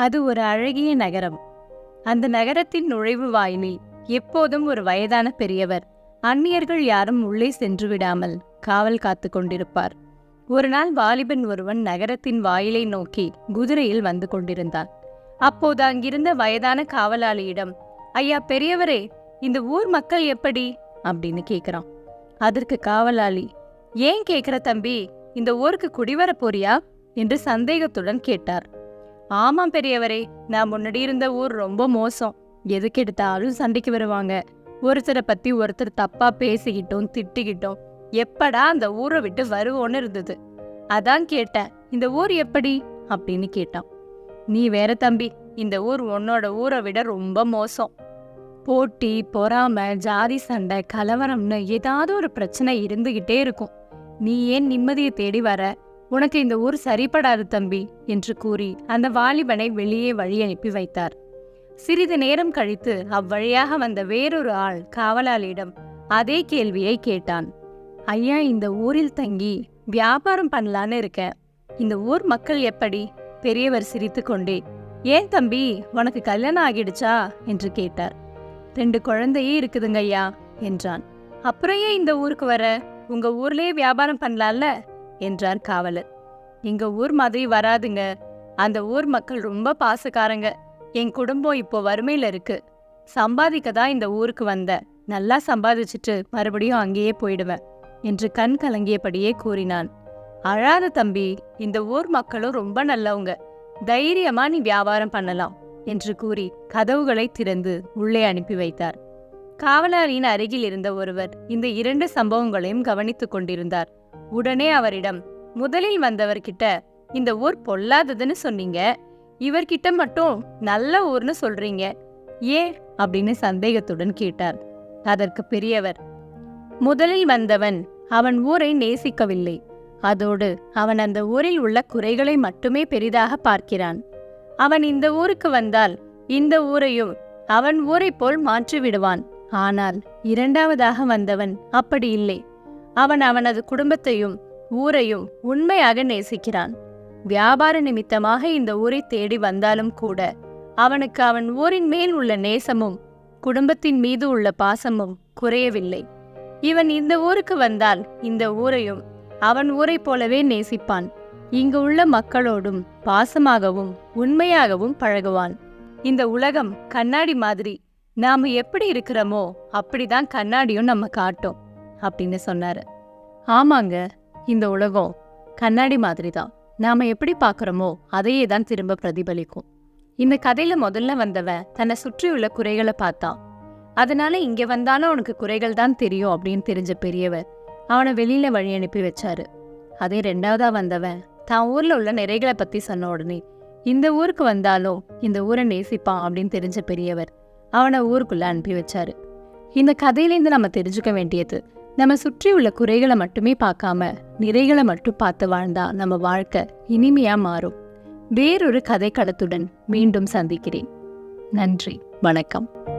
அது ஒரு அழகிய நகரம். அந்த நகரத்தின் நுழைவு வாயிலில் எப்போதும் ஒரு வயதான பெரியவர். அந்நியர்கள் யாரும் உள்ளே சென்று விடாமல் காவல் காத்து கொண்டிருப்பார். ஒரு நாள் வாலிபன் ஒருவன் நகரத்தின் வாயிலை நோக்கி குதிரையில் வந்து கொண்டிருந்தான். அப்போது அங்கிருந்த வயதான காவலாளியிடம் ஐயா பெரியவரே இந்த ஊர் மக்கள் எப்படி? அப்படின்னு கேக்குறான் அதற்கு காவலாளி ஏன் கேட்குற தம்பி இந்த ஊருக்கு குடிவர போறியா? என்று சந்தேகத்துடன் கேட்டார். ஆமாம் பெரியவரே நான் முன்னாடி இருந்த ஊர் ரொம்ப மோசம். எதுக்கு எடுத்தாலும் சண்டைக்கு வருவாங்க. ஒருத்தரை பத்தி ஒருத்தர் தப்பா பேசிக்கிட்டோம் திட்டிக்கிட்டோம். எப்படா அந்த ஊரை விட்டு வருவோன்னு இருந்தது. அதான் கேட்டேன் இந்த ஊர் எப்படி? அப்படின்னு கேட்டான். நீ வேற தம்பி இந்த ஊர் உன்னோட ஊரை விட ரொம்ப மோசம். போட்டி பொறாமை ஜாதி சண்டை கலவரம்னு ஏதாவது ஒரு பிரச்சனை இருந்துகிட்டே இருக்கும். நீ ஏன் நிம்மதியை தேடி வர? உனக்கு இந்த ஊர் சரிப்படாது தம்பி என்று கூறி அந்த வாலிபனை வெளியே வழி அனுப்பி வைத்தார். சிறிது நேரம் கழித்து அவ்வழியாக வந்த வேறொரு ஆள் காவலாளியிடம் அதே கேள்வியை கேட்டான். ஐயா இந்த ஊரில் தங்கி வியாபாரம் பண்ணலான்னு இருக்கேன். இந்த ஊர் மக்கள் எப்படி? பெரியவர் சிரித்துக்கொண்டே ஏன் தம்பி உனக்கு கல்யாணம் ஆகிடுச்சா? என்று கேட்டார். ரெண்டு குழந்தையே இருக்குதுங்க ஐயா என்றான். அப்புறம் ஏன் இந்த ஊருக்கு வர? உங்க ஊர்லயே வியாபாரம் பண்ணலாம்ல? என்றார் காவலர். எங்க ஊர் மாதிரி வராதுங்க. அந்த ஊர் மக்கள் ரொம்ப பாசக்காரங்க. என் குடும்பம் இப்போ வறுமையில இருக்கு. சம்பாதிக்க தான் இந்த ஊருக்கு வந்தேன் நல்லா சம்பாதிச்சுட்டு மறுபடியும் அங்கேயே போயிடுவேன் என்று கண் கலங்கியபடியே கூறினான். அழாத தம்பி இந்த ஊர் மக்களும் ரொம்ப நல்லவங்க. தைரியமா நீ வியாபாரம் பண்ணலாம் என்று கூறி கதவுகளை திறந்து உள்ளே அனுப்பி வைத்தார். காவலாளியின் அருகில் இருந்த ஒருவர் இந்த இரண்டு சம்பவங்களையும் கவனித்துக் கொண்டிருந்தார். உடனே அவரிடம் முதலில் வந்தவர்கிட்ட இந்த ஊர் பொல்லாததுன்னு சொன்னீங்க. இவர்கிட்ட மட்டும் நல்ல ஊர்னு சொல்றீங்க. ஏன்? அப்படின்னு சந்தேகத்துடன் கேட்டார். அதற்கு பெரியவர் முதலில் வந்தவன் அவன் ஊரை நேசிக்கவில்லை. அதோடு அவன் அந்த ஊரில் உள்ள குறைகளை மட்டுமே பெரிதாக பார்க்கிறான். அவன் இந்த ஊருக்கு வந்தால் இந்த ஊரையும் அவன் ஊரைப் போல் மாற்றி விடுவான் ஆனால் இரண்டாவதாக வந்தவன் அப்படி இல்லை. அவன் அவனது குடும்பத்தையும் ஊரையும் உண்மையாக நேசிக்கிறான். வியாபார நிமித்தமாக இந்த ஊரை தேடி வந்தாலும் கூட அவனுக்கு அவன் ஊரின் மேல் உள்ள நேசமும் குடும்பத்தின் மீது உள்ள பாசமும் குறையவில்லை. இவன் இந்த ஊருக்கு வந்தால் இந்த ஊரையும் அவன் ஊரைப் போலவே நேசிப்பான். இங்கு உள்ள மக்களோடும் பாசமாகவும் உண்மையாகவும் பழகுவான். இந்த உலகம் கண்ணாடி மாதிரி நாம எப்படி இருக்கிறோமோ அப்படிதான் கண்ணாடியும் நம்ம காட்டும். அப்படின்னு சொன்னாரு. ஆமாங்க இந்த உலகம் கண்ணாடி மாதிரி தான் நாம எப்படி பார்க்குறோமோ அதையே தான் திரும்ப பிரதிபலிக்கும். இந்த கதையில முதல்ல வந்தவன் தன்னை சுற்றியுள்ள குறைகளை பார்த்தான். அதனால இங்க வந்தாலும் அவனுக்கு குறைகள் தான் தெரியும் அப்படின்னு தெரிஞ்ச பெரியவர் அவனை வெளியில் வழி அனுப்பி வச்சாரு. அதே ரெண்டாவதா வந்தவன் தான் ஊர்ல உள்ள நிறைகளை பத்தி சொன்ன உடனே இந்த ஊருக்கு வந்தாலும் இந்த ஊரை நேசிப்பான் அப்படின்னு தெரிஞ்ச பெரியவர் அவனை ஊருக்குள்ள அனுப்பி வச்சாரு. இந்த கதையிலேருந்து நம்ம தெரிஞ்சுக்க வேண்டியது நம்ம சுற்றி உள்ள குறைகளை மட்டுமே பார்க்காம நிறைகளை மட்டும் பார்த்து வாழ்ந்தா நம்ம வாழ்க்கை இனிமையா மாறும். வேறொரு கதை களத்துடன் மீண்டும் சந்திக்கிறேன். நன்றி. வணக்கம்.